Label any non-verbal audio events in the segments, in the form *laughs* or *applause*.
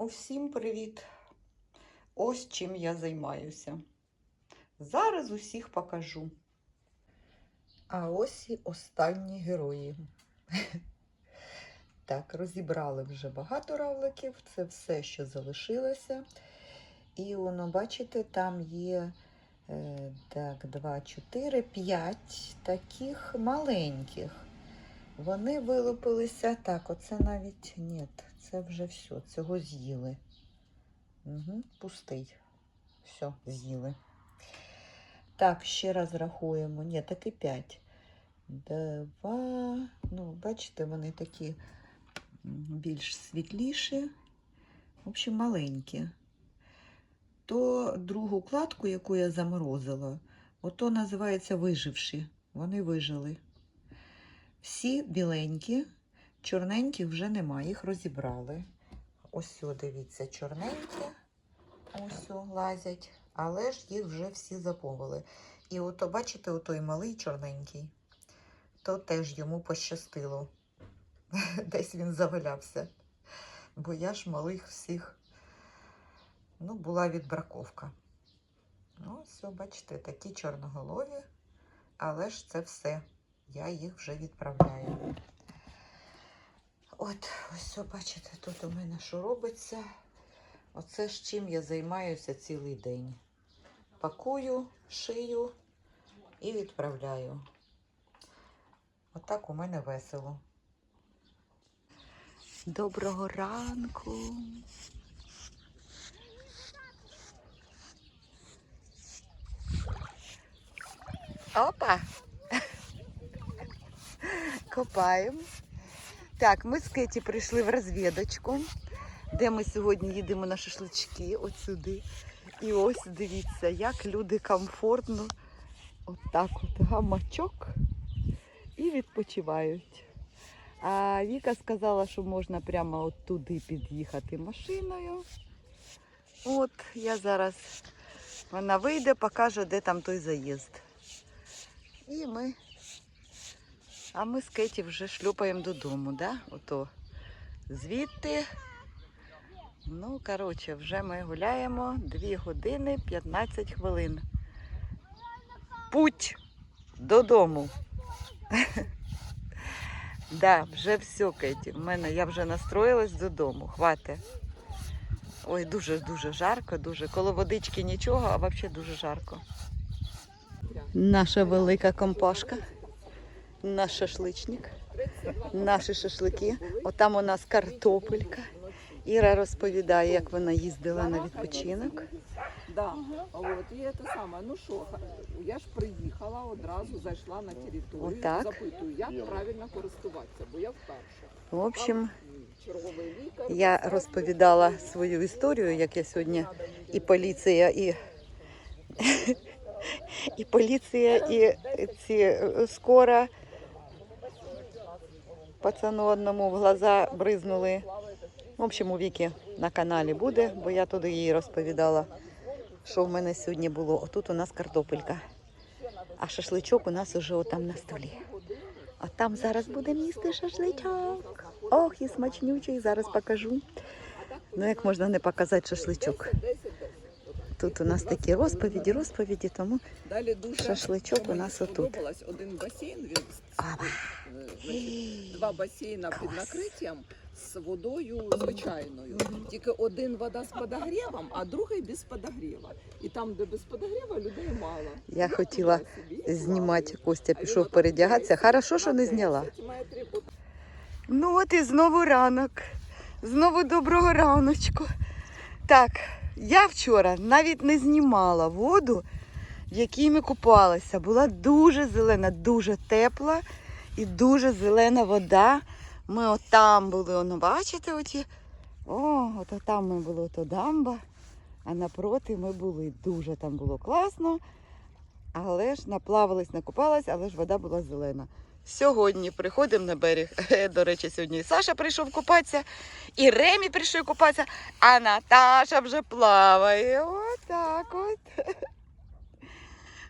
Усім привіт! Ось чим я займаюся. Зараз усіх покажу. А ось і останні герої. *laughs* Так, розібрали вже багато равликів. Це все, що залишилося. І воно, бачите, там є е, так, 2, 4, 5 таких маленьких. Вони вилупилися так, оце навіть ні, це вже все, цього з'їли. Угу, пустий. Все, з'їли. Так, ще раз рахуємо. Ні, таки 5. Два. Ну, бачите, вони такі більш світліші. В общем, маленькі. То другу кладку, яку я заморозила, ото називається виживші. Вони вижили. Всі біленькі, чорненьких вже немає, їх розібрали. Ось, о, дивіться, чорненькі, ось лазять, але ж їх вже всі замовили. І ото, бачите, отой малий чорненький, то теж йому пощастило. *laughs* Десь він завалявся. Бо я ж малих всіх, ну, була відбраковка. Ну, все, бачите, такі чорноголові, але ж це все. Я їх вже відправляю. От, ось, бачите, тут у мене що робиться. Оце ж чим я займаюся цілий день. Пакую, шию і відправляю. Отак у мене весело. Доброго ранку. Опа! Копаємо. Так, ми з Кеті прийшли в розвідочку, де ми сьогодні їдемо на шашлички, от. І ось дивіться, як люди комфортно отак от гамачок і відпочивають. А Віка сказала, що можна прямо от туди під'їхати машиною. От я зараз вона вийде, покаже, де там той заїзд. І ми а ми з Кеті вже шлюпаємо додому, да? Ото звідти. Ну, коротше, вже ми гуляємо 2 години 15 хвилин. Путь додому. *laughs* Да, вже все, Кеті. В мене я вже настроїлась додому. Хватить. Ой, дуже-дуже жарко, дуже. Коло водички нічого, а взагалі дуже жарко. Наша велика компашка наш шашличник, наші шашлики. Отам у нас картопелька. Іра розповідає, як вона їздила на відпочинок. Да, от, і це саме, ну що, я ж приїхала одразу, зайшла на територію, Отак. запитую, як правильно користуватися, бо я вперше. В общем, я розповідала свою історію, як я сьогодні і поліція, і, *laughs* і поліція, і ці е, скора пацану одному в глаза бризнули. В общем, у Віки на каналі буде, бо я туди їй розповідала, що в мене сьогодні було. Отут у нас картопелька. А шашличок у нас уже отам на столі. А там зараз будемо їсти шашличок. Ох, і смачнючий, зараз покажу. Ну, як можна не показати шашличок? 10-10. Тут у нас такі розповіді, розповіді, тому Далі дуже Шашличок у нас отут. сподобалось, Один басейн, він значить, два басейна під накриттям з водою звичайною. Тільки один вода з подогрівом, а другий без подогріва. І там, де без подогріва, людей мало. Я хотіла знімати. Костя пішов передягатися. Хорошо, що не зняла. Ну от і знову ранок. Знову доброго раночку. Так, я вчора навіть не знімала воду, в якій ми купалися. Була дуже зелена, дуже тепла і дуже зелена вода. Ми отам були, воно, бачите, оті. О, от там ми були, ото дамба. А напроти ми були. Дуже там було класно. Але ж наплавались, накупались, але ж вода була зелена. Сьогодні приходимо на берег. До речі, сьогодні Саша прийшов купатися, і Ремі прийшов купатися, а Наташа вже плаває. Отак от.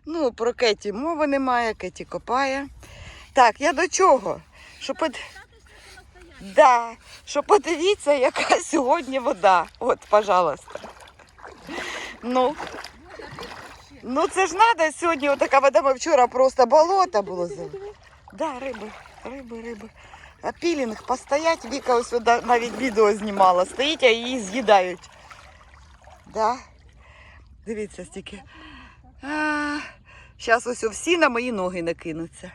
Ну, про Кеті мови немає, Кеті копає. Так, я до чого? Що під... Да, що подивіться, яка сьогодні вода. От, пожалуйста. Ну, ну це ж треба сьогодні отака вода. Ми вчора просто болото було. Да, риби, риби, риби. А пілінг постоять, Віка ось сюди навіть відео знімала. Стоїть, а її з'їдають. Да? Дивіться стільки. Зараз ось всі на мої ноги накинуться.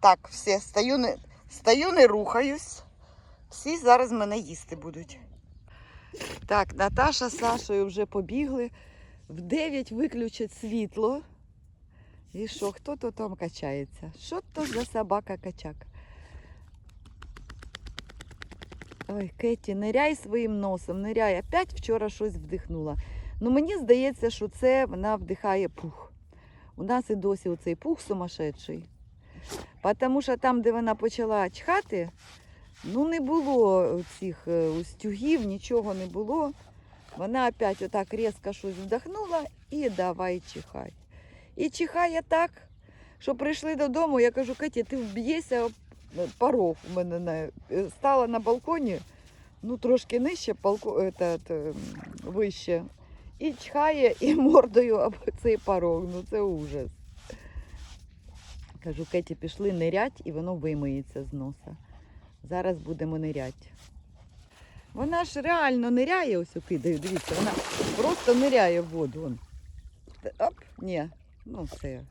Так, все, стою не, стою, не рухаюсь. Всі зараз мене їсти будуть. Так, Наташа з Сашою вже побігли. В 9 виключать світло. І що, хто то там качається? Що то за собака качак? Ой, Кеті, ниряй своїм носом, ниряй. Опять вчора щось вдихнула. Ну мені здається, що це вона вдихає пух. У нас і досі оцей пух сумасшедший. Тому що там, де вона почала чхати, ну не було цих е, устюгів, нічого не було. Вона опять отак різко щось вдохнула і давай чихай. І чихає так, що прийшли додому, я кажу, Кеті, ти вб'єшся об порог у мене на... е, стала на балконі, ну трошки нижче, балко... этот, ем, вище. І чхає, і *laughs* мордою об цей порог. Ну це ужас. Кажу, Кеті, пішли нирять, і воно вимиється з носа. Зараз будемо нирять. Вона ж реально ниряє, ось кидаю, дивіться, вона просто ниряє в воду. Оп, ні, ну все,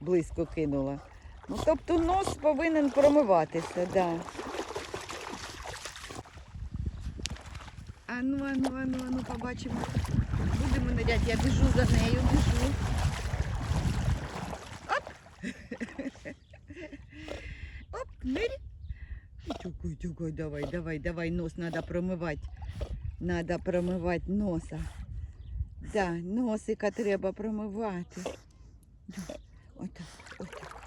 близько кинула. Ну, тобто нос повинен промиватися, да. А ну, а ну, а ну, а ну, побачимо. Будемо ниряти, я біжу за нею, біжу. Оп, *laughs* Оп, нырь. Тюкай, тюкай, давай, давай, давай, нос надо промивати. Надо промивати носа. Да, носика треба промивати. Да. Отак, отак.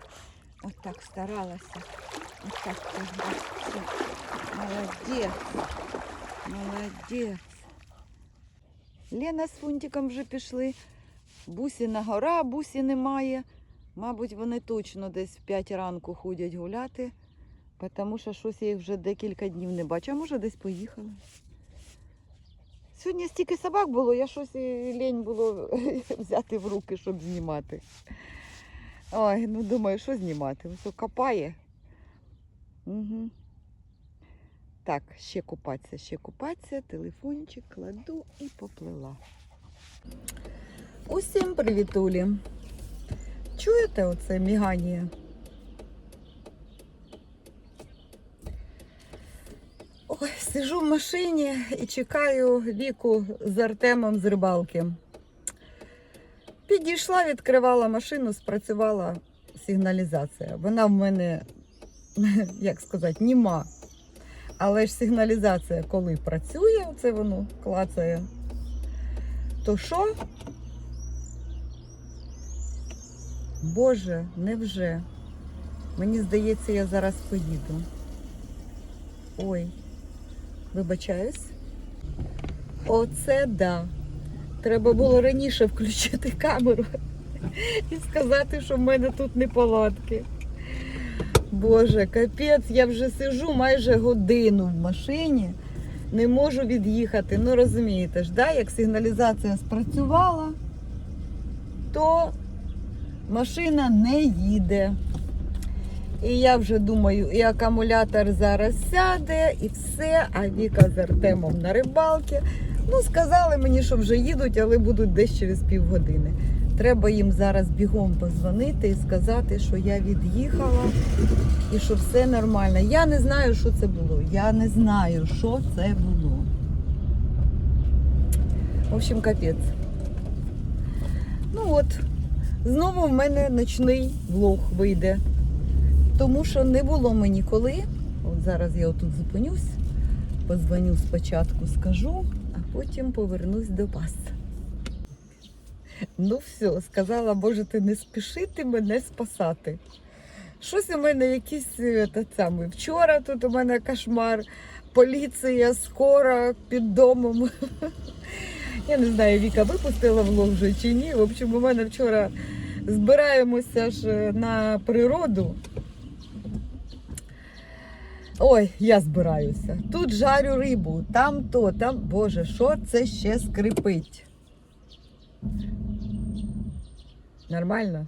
Отак старалася. Отак. ага, все. Молодець. Молодець. Лена з фунтиком вже пішли. Бусіна гора, бусі немає. Мабуть, вони точно десь в 5 ранку ходять гуляти, тому що щось я їх вже декілька днів не бачу, а може десь поїхали. Сьогодні стільки собак було, я щось і лінь було *laughs* взяти в руки, щоб знімати. Ой, ну думаю, що знімати? Ось копає. Угу. Так, ще купатися, ще купатися, телефончик кладу і поплила. Усім привітулі! Чуєте оце мігання? Ой, сижу в машині і чекаю віку з Артемом з рибалки. Підійшла, відкривала машину, спрацювала сигналізація. Вона в мене, *laughs* як сказати, німа. Але ж сигналізація, коли працює, це воно клацає, то що? Боже, невже? Мені здається, я зараз поїду. Ой, вибачаюсь. Оце да. Треба було раніше включити камеру *laughs* і сказати, що в мене тут неполадки. Боже, капець, я вже сижу майже годину в машині, не можу від'їхати. Ну розумієте ж, да? як сигналізація спрацювала, то машина не їде. І я вже думаю, і акумулятор зараз сяде, і все. А Віка з Артемом на рибалки. Ну, сказали мені, що вже їдуть, але будуть десь через півгодини. Треба їм зараз бігом позвонити і сказати, що я від'їхала і що все нормально. Я не знаю, що це було. Я не знаю, що це було. В общем, капець. Ну от, знову в мене ночний влог вийде. Тому що не було мені коли. От зараз я отут зупинюсь, позвоню спочатку, скажу, потім повернусь до вас. Ну все, сказала, можете не спішити мене спасати. Щось у мене якийсь е, та саме. Вчора тут у мене кошмар, поліція, скоро під домом. *laughs* Я не знаю, Віка випустила влог вже чи ні. В общем, у мене вчора збираємося ж е, на природу. Ой, я збираюся. Тут жарю рибу, там то, там. Боже, що це ще скрипить? Нормально?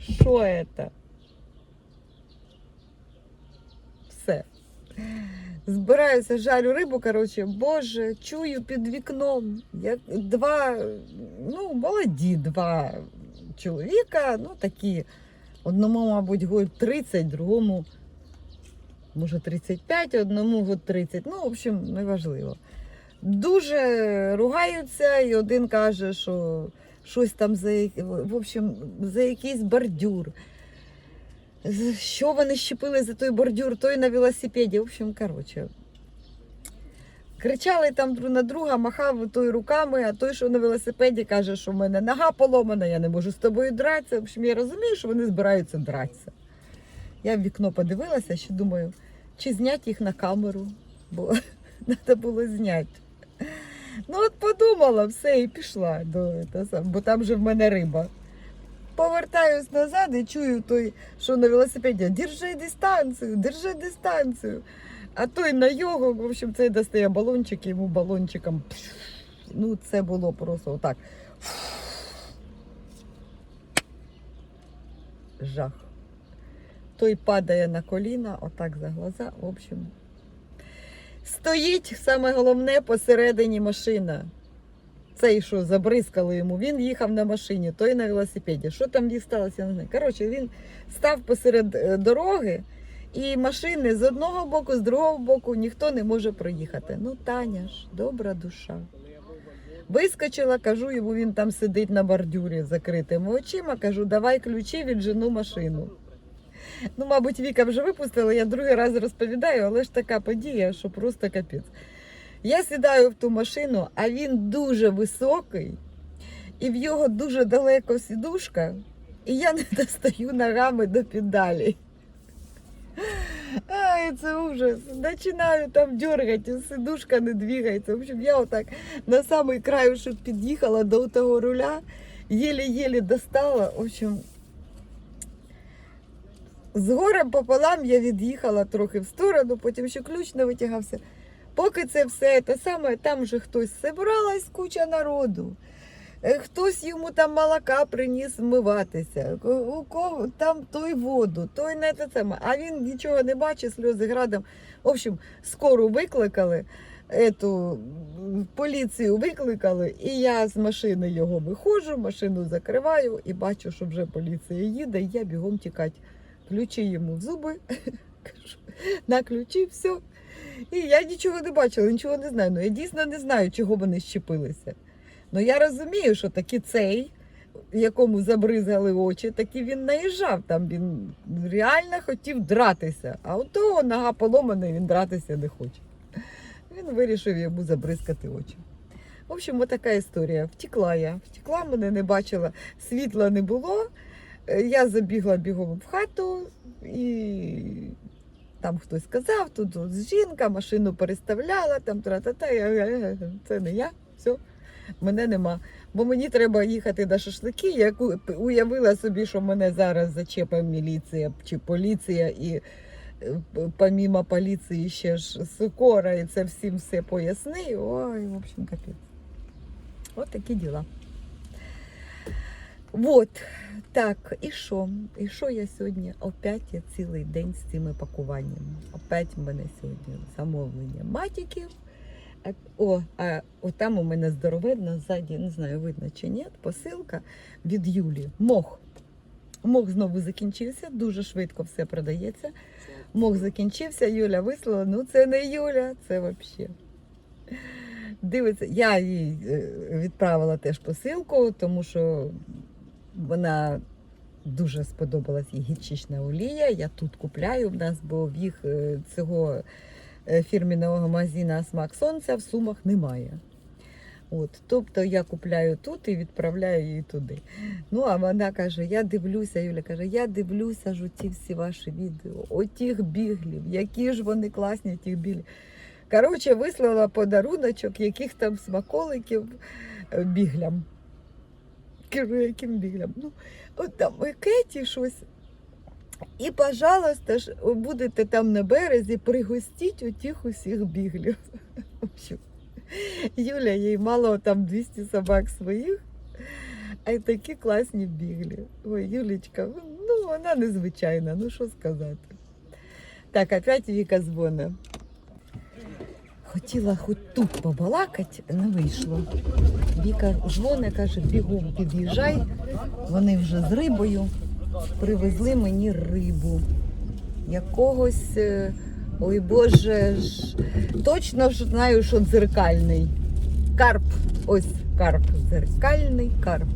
Що це? Все. Збираюся, жарю рибу, коротше, боже, чую під вікном. Як два, ну, молоді два чоловіка, ну такі. Одному, мабуть, год 30, другому, може, 35, одному год 30. Ну, в общем, неважливо. Дуже ругаються, і один каже, що щось там за, в общем, за якийсь бордюр. Що вони щепили за той бордюр, той на велосипеді. В общем, коротше. Кричали там друг на друга, махав той руками, а той, що на велосипеді, каже, що в мене нога поломана, я не можу з тобою дратися. В общем, я розумію, що вони збираються дратися. Я в вікно подивилася, ще думаю, чи зняти їх на камеру, бо *laughs* треба було зняти. Ну, от подумала, все, і пішла до бо там же в мене риба. Повертаюсь назад і чую той, що на велосипеді, держи дистанцію, держи дистанцію. А той на його, в общем, цей достає балончик, йому балончиком. Ну, це було просто отак. Жах. Той падає на коліна, отак за глаза. В общем, стоїть саме головне посередині машина. Цей, що забризкали йому, він їхав на машині, той на велосипеді. Що там їх сталося, я не знаю. Коротше, він став посеред е, дороги, і машини з одного боку, з другого боку ніхто не може проїхати. Ну, Таня ж, добра душа. Вискочила, кажу йому, він там сидить на бордюрі з закритими очима. Кажу, давай ключі, віджену машину. Ну, мабуть, Віка вже випустила, я другий раз розповідаю, але ж така подія, що просто капець. Я сідаю в ту машину, а він дуже високий, і в його дуже далеко сідушка, і я не *laughs* достаю ногами до педалі. Ай, це ужас. Починаю там дергати, сидушка не двигається. В общем, я отак на самий край, щоб під'їхала до того руля, єлі-єлі достала. В общем, з горем пополам я від'їхала трохи в сторону, потім ще ключ не витягався. Поки це все те саме, там вже хтось зібралась куча народу. Е, Хтось йому там молока приніс вмиватися, у кого там той воду, той не те саме. А він нічого не бачить, сльози градом. В общем, скору викликали, ету, поліцію викликали, і я з машини його виходжу, машину закриваю і бачу, що вже поліція їде, і я бігом тікати. Ключі йому в зуби, на ключі, все. І я нічого не бачила, нічого не знаю. Ну я дійсно не знаю, чого вони щепилися. Ну я розумію, що таки цей, якому забризгали очі, таки він наїжджав там. Він реально хотів дратися. А от того нога поломана, і він дратися не хоче. Він вирішив йому забризкати очі. В общем, отака історія. Втекла я. Втекла, мене не бачила, світла не було. Е, Я забігла бігом в хату і там хтось сказав, тут жінка, машину переставляла, там тра-та-та. Я, «Е, це не я, все, мене нема. Бо мені треба їхати на шашлики. Я уявила собі, що мене зараз зачепить міліція чи поліція, і е, помімо поліції ще ж скора, і це всім все поясни. Ой, в общем, капець. От такі діла. Вот. Так, і що? І що я сьогодні? Опять я цілий день з цими пакуваннями. Опять в мене сьогодні замовлення матіків. О, а там у мене здоровенна ззаді, не знаю, видно чи ні, посилка від Юлі. Мох. Мох знову закінчився, дуже швидко все продається. Мох закінчився, Юля вислала. Ну це не Юля, це взагалі. Дивиться, я їй е, відправила теж посилку, тому що вона дуже сподобалась їй гірчична олія. Я тут купляю в нас, бо в їх е, цього е, фірміного магазина Смак Сонця в сумах немає. От, тобто я купляю тут і відправляю її туди. Ну, а вона каже: я дивлюся, Юля каже, я дивлюся ж оті всі ваші відео, отіх біглів, які ж вони класні, ті біглі. Коротше, вислала подаруночок, яких там смаколиків е, біглям. Кажу, яким біглям? Ну, от там і Кеті щось. І, пожалуйста, ж, будете там на березі, пригостіть утіх усіх біглів. Юля, їй мало там 200 собак своїх, а й такі класні біглі. Ой, Юлічка, ну вона незвичайна, ну що сказати. Так, опять Віка дзвонить. Хотіла хоч тут побалакати, не вийшло. Віка дзвонить, каже, бігом під'їжджай. Вони вже з рибою привезли мені рибу. Якогось, е, ой Боже ж, точно ж знаю, що дзеркальний. Карп. Ось карп, дзеркальний карп.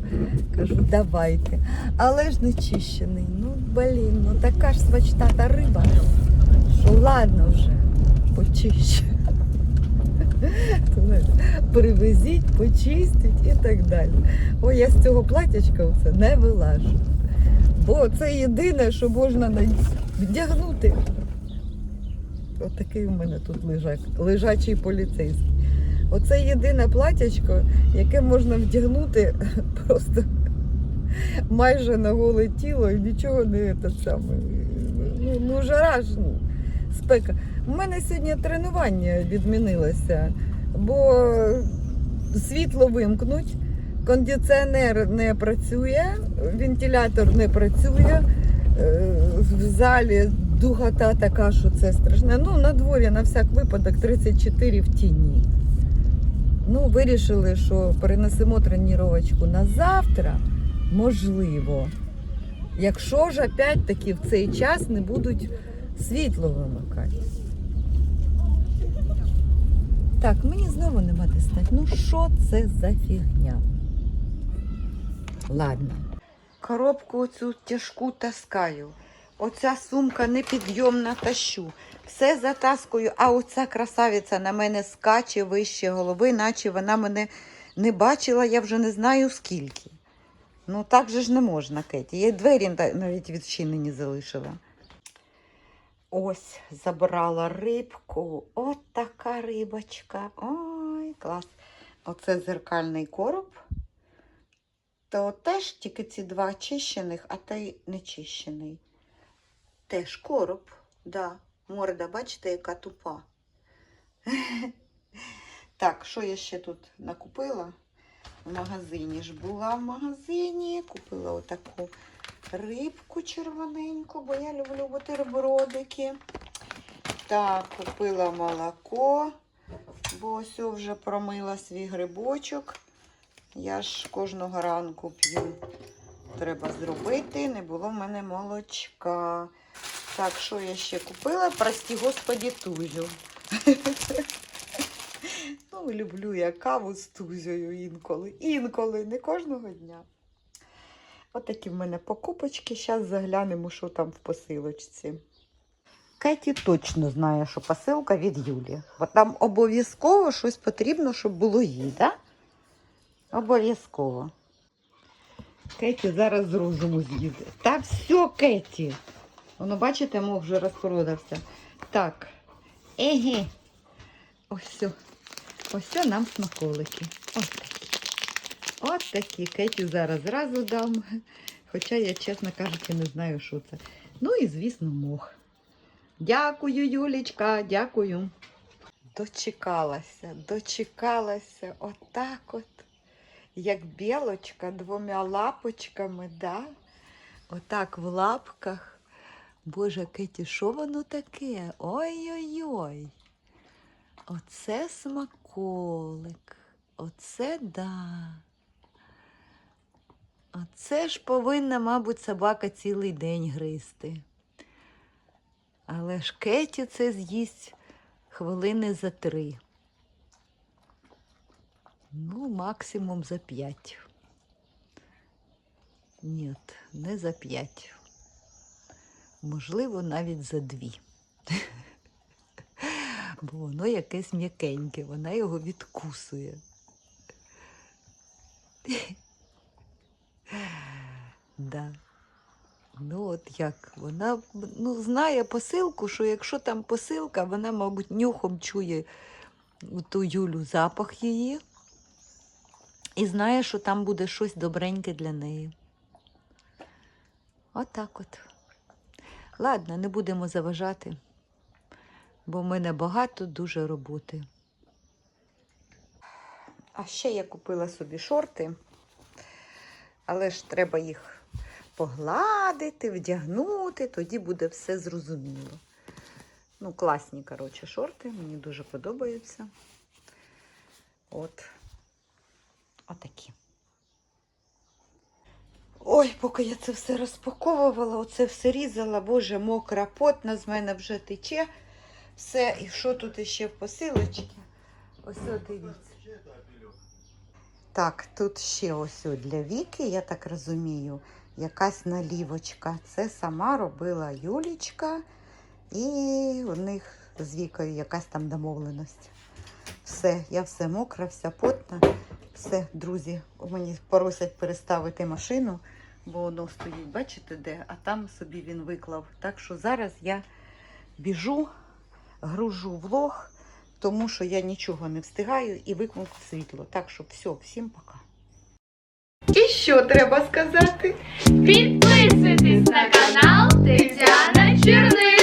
Кажу, давайте. Але ж не чищений. Ну, блін, ну така ж смачна та риба, що ладно вже, почищу. *laughs* Привезіть, почистіть і так далі. Ой, я з цього платячка оце не вилажу. Бо це єдине, що можна вдягнути. Отакий у мене тут лежак, лежачий поліцейський. Оце єдине платячко, яке можна вдягнути *laughs* просто майже на голе тіло і нічого не те саме. Ну, ну жара ж спека. У мене сьогодні тренування відмінилося, бо світло вимкнуть, кондиціонер не працює, вентилятор не працює. е, В залі дугота така, що це страшне. Ну, на дворі на всяк випадок 34 в тіні. Ну, вирішили, що перенесемо тренувачку на завтра, можливо. Якщо ж опять-таки в цей час не будуть світло вимикати. Так, мені знову нема де стати. Ну що це за фігня? Ладно. Коробку цю тяжку таскаю. Оця сумка непідйомна тащу. Все затаскую, а оця красавиця на мене скаче вище голови, наче вона мене не бачила, я вже не знаю скільки. Ну так же ж не можна, Кеті. Я двері навіть відчинені залишила. Ось забрала рибку. От така рибочка. Ой, клас. Оце зеркальний короб. То теж тільки ці два чищених, а той не чищений. Теж короб, да. Морда, бачите, яка тупа. *laughs* Так, що я ще тут накупила? В магазині ж була в магазині. Купила отаку рибку червоненьку, бо я люблю бутербродики. Так, купила молоко, бо ось вже промила свій грибочок. Я ж кожного ранку п'ю. Треба зробити. Не було в мене молочка. Так, що я ще купила? Прості господі тузю. *laughs* ну, люблю я каву з тузею інколи. Інколи, не кожного дня. Отакі в мене покупочки. Зараз заглянемо, що там в посилочці. Кеті точно знає, що посилка від Юлі. Бо там обов'язково щось потрібно, щоб було їй, так? Да? Обов'язково. Кеті зараз з розуму з'їде. Та все, Кеті. Воно, бачите, мов вже розпродався. Так. Еге. Ось все. Ось все нам смаколики. Ось такі. Ось такі. Кеті зараз зразу дам. Хоча я, чесно кажучи, не знаю, що це. Ну і, звісно, мох. Дякую, Юлічка, дякую. Дочекалася, дочекалася. Отак от. Як білочка двома лапочками, да? Отак в лапках. Боже, Кеті, що воно таке? Ой-ой-ой. Оце смаколик. Оце да. Оце ж повинна, мабуть, собака цілий день гризти. Але ж Кеті це з'їсть хвилини за три. Ну, максимум за п'ять. Ні, не за п'ять. Можливо, навіть за дві. *laughs* Бо воно якесь м'якеньке, вона його відкусує. *laughs* Да. Ну, от як вона ну, знає посилку, що якщо там посилка, вона, мабуть, нюхом чує ту Юлю запах її і знає, що там буде щось добреньке для неї. Отак от. Ладно, не будемо заважати, бо в мене багато дуже роботи. А ще я купила собі шорти, але ж треба їх погладити, вдягнути, тоді буде все зрозуміло. Ну, класні, коротше, шорти, мені дуже подобаються. От. Отакі. Ой, поки я це все розпаковувала, оце все різала, боже, мокра потна, з мене вже тече. Все, і що тут іще в посилочці? Ось от дивіться. Так, тут ще ось для Віки, я так розумію, якась налівочка. Це сама робила Юлічка, і у них з Вікою якась там домовленість. Все, я все мокра, вся потна. Все, друзі, мені просять переставити машину, бо воно стоїть, бачите де, а там собі він виклав. Так що зараз я біжу, гружу влог, тому що я нічого не встигаю і вимкнув світло. Так що все, всім пока. І що треба сказати? Підписуйтесь на канал Тетяна Чернив.